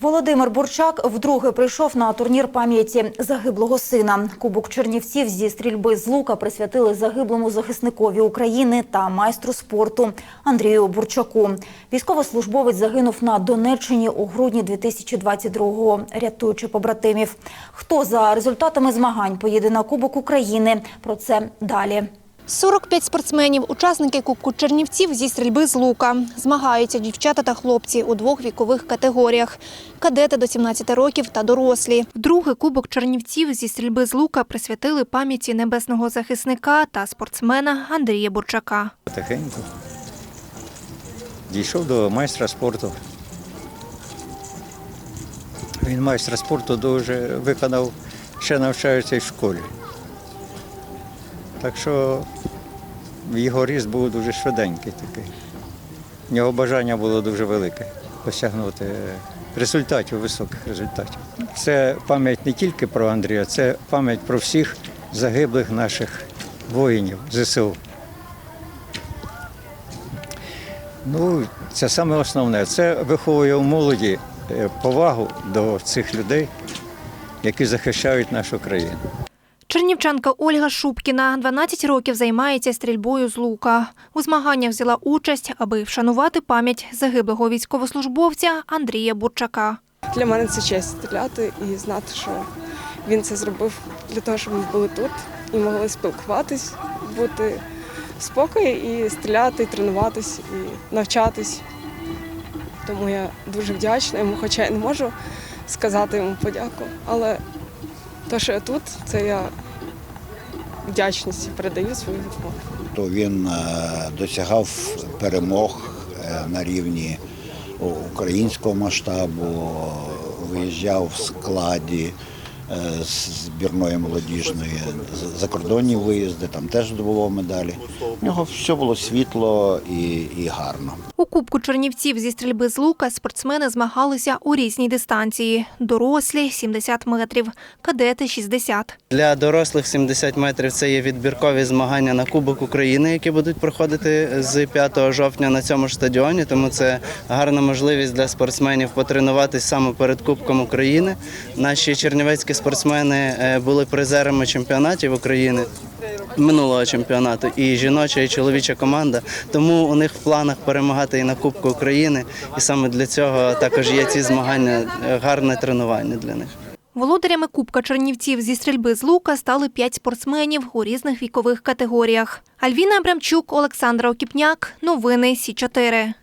Володимир Бурчак вдруге прийшов на турнір пам'яті загиблого сина. Кубок Чернівців зі стрільби з лука присвятили загиблому захисникові України та майстру спорту Андрію Бурчаку. Військовослужбовець загинув на Донеччині у грудні 2022-го, рятуючи побратимів. Хто за результатами змагань поїде на Кубок України? Про це далі. 45 спортсменів, учасники Кубку Чернівців зі стрільби з лука. Змагаються дівчата та хлопці у двох вікових категоріях – кадети до 17 років та дорослі. Вдруге Кубок Чернівців зі стрільби з лука присвятили пам'яті небесного захисника та спортсмена Андрія Бурчака. Потихеньку. Дійшов до майстра спорту. Він майстра спорту дуже виконав, ще навчається в школі. Так що його ріст був дуже швиденький такий. В нього бажання було дуже велике досягнути результатів, високих результатів. Це пам'ять не тільки про Андрія, це пам'ять про всіх загиблих наших воїнів ЗСУ. Ну, це саме основне. Це виховує у молоді е, повагу до цих людей, які захищають нашу країну. Чернівчанка Ольга Шубкіна 12 років займається стрільбою з лука. У змаганнях взяла участь, аби вшанувати пам'ять загиблого військовослужбовця Андрія Бурчака. Для мене це честь стріляти і знати, що він це зробив для того, щоб ми були тут і могли спілкуватись, бути в спокої і стріляти, і тренуватись, і навчатись. Тому я дуже вдячна йому, хоча я не можу сказати йому подяку. Але те, що я тут, це я вдячність передаю свою допомогу. то він е, досягав перемог е, на рівні українського масштабу, виїжджав в складі з збірної молодіжної закордонні виїзди, там теж здобував медалі. У нього все було світло і, і гарно. У Кубку Чернівців зі стрільби з лука спортсмени змагалися у різній дистанції. Дорослі – 70 метрів, кадети – 60. Для дорослих 70 метрів це є відбіркові змагання на Кубок України, які будуть проходити з 5 жовтня на цьому ж стадіоні. Тому це гарна можливість для спортсменів потренуватись саме перед Кубком України. Наші чернівецькі спортсмени е, були призерами чемпіонатів України. Минулого чемпіонату і жіноча, і чоловіча команда. Тому у них в планах перемагати і на Кубку України. І саме для цього також є ці змагання, е, гарне тренування для них. Володарями Кубка Чернівців зі стрільби з лука стали п'ять спортсменів у різних вікових категоріях. Альвіна Абрамчук, Олександра Окіпняк. Новини Сі 4